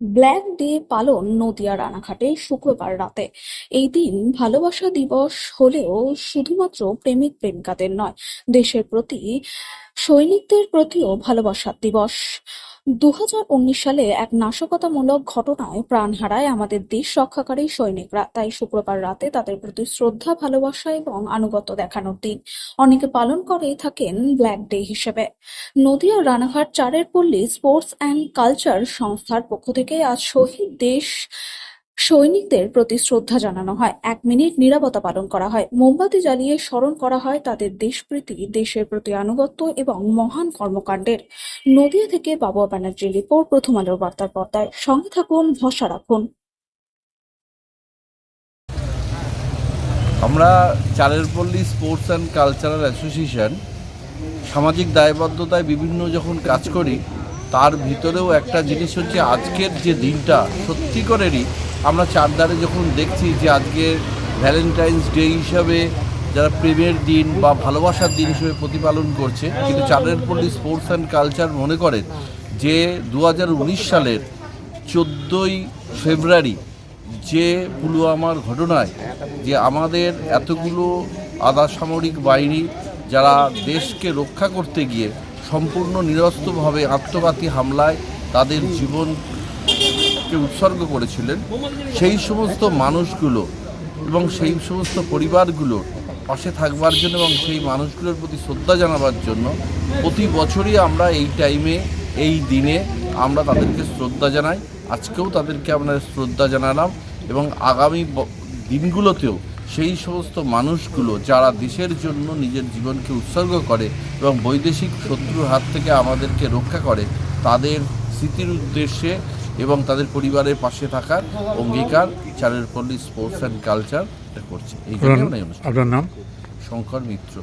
Black day পালন নদিয়া রানাঘাটে শুক্রবার রাতে। এই দিন ভালোবাসা দিবস হলেও শুধুমাত্র প্রেমিক প্রেমিকাদের নয়, দেশের প্রতি সৈনিকদের প্রতিও ভালোবাসার দিবস। দুহাজার উনিশ সালে এক নাশকতামূলক ঘটনায় প্রাণ হারায় আমাদের দেশ রক্ষাকারী সৈনিকরা। তাই শুক্রবার রাতে তাদের প্রতি শ্রদ্ধা, ভালোবাসা এবং আনুগত্য দেখানোর দিন অনেকে পালন করে থাকেন ব্ল্যাক ডে হিসেবে। নদিয়ার রানাঘাট চারের পল্লী স্পোর্টস অ্যান্ড কালচার সংস্থার পক্ষ থেকে আজ শহীদ দেশ সৈনিকদের প্রতি শ্রদ্ধা জানানো হয়। এক মিনিট নীরবতা পালন করা হয়। মোমবাতি জ্বালিয়ে স্মরণ করা হয় তাদের দেশপ্রীতি, দেশের প্রতি আনুগত্য এবং মহান কর্মকাণ্ডের। নদিয়া থেকে বাবুয়া ব্যানার্জির রিপোর্ট, প্রথম আলোর বার্তার পর্দায়। সঙ্গে থাকুন, ভরসা রাখুন। আমরা Charerpalli sports and cultural association সামাজিক দায়বদ্ধতায় বিভিন্ন যখন কাজ করি তার ভিতরেও একটা জিনিস হচ্ছে আজকের যে দিনটা সত্যিকারেরই আমরা চারদারে যখন দেখছি যে আজকে ভ্যালেন্টাইন্স ডে হিসাবে যারা প্রেমের দিন বা ভালোবাসার দিন হিসেবে প্রতিপালন করছে, কিন্তু চারেরপল্লী স্পোর্টস অ্যান্ড কালচার মনে করেন যে দু হাজার উনিশ সালের চোদ্দোই ফেব্রুয়ারি যে পুলওয়ামার ঘটনায় যে আমাদের এতগুলো আধা সামরিক বাহিনী যারা দেশকে রক্ষা করতে গিয়ে সম্পূর্ণ নিরস্ত্রভাবে আত্মঘাতী হামলায় তাদের জীবনকে উৎসর্গ করেছিলেন। সেই সমস্ত মানুষগুলো এবং সেই সমস্ত পরিবারগুলোর পাশে থাকবার জন্য এবং সেই মানুষগুলোর প্রতি শ্রদ্ধা জানাবার জন্য প্রতি বছরই আমরা এই টাইমে এই দিনে আমরা তাদেরকে শ্রদ্ধা জানাই। আজকেও তাদেরকে আমরা শ্রদ্ধা জানালাম এবং আগামী দিনগুলোতেও সেই সমস্ত মানুষগুলো যারা দেশের জন্য নিজের জীবনকে উৎসর্গ করে এবং বৈদেশিক শত্রুর হাত থেকে আমাদেরকে রক্ষা করে তাদের স্মৃতির উদ্দেশ্যে এবং তাদের পরিবারের পাশে থাকার অঙ্গীকার চারের পল্লী স্পোর্টস অ্যান্ড কালচার করছে। এই জন্য আপনার নাম? শঙ্কর মিত্র।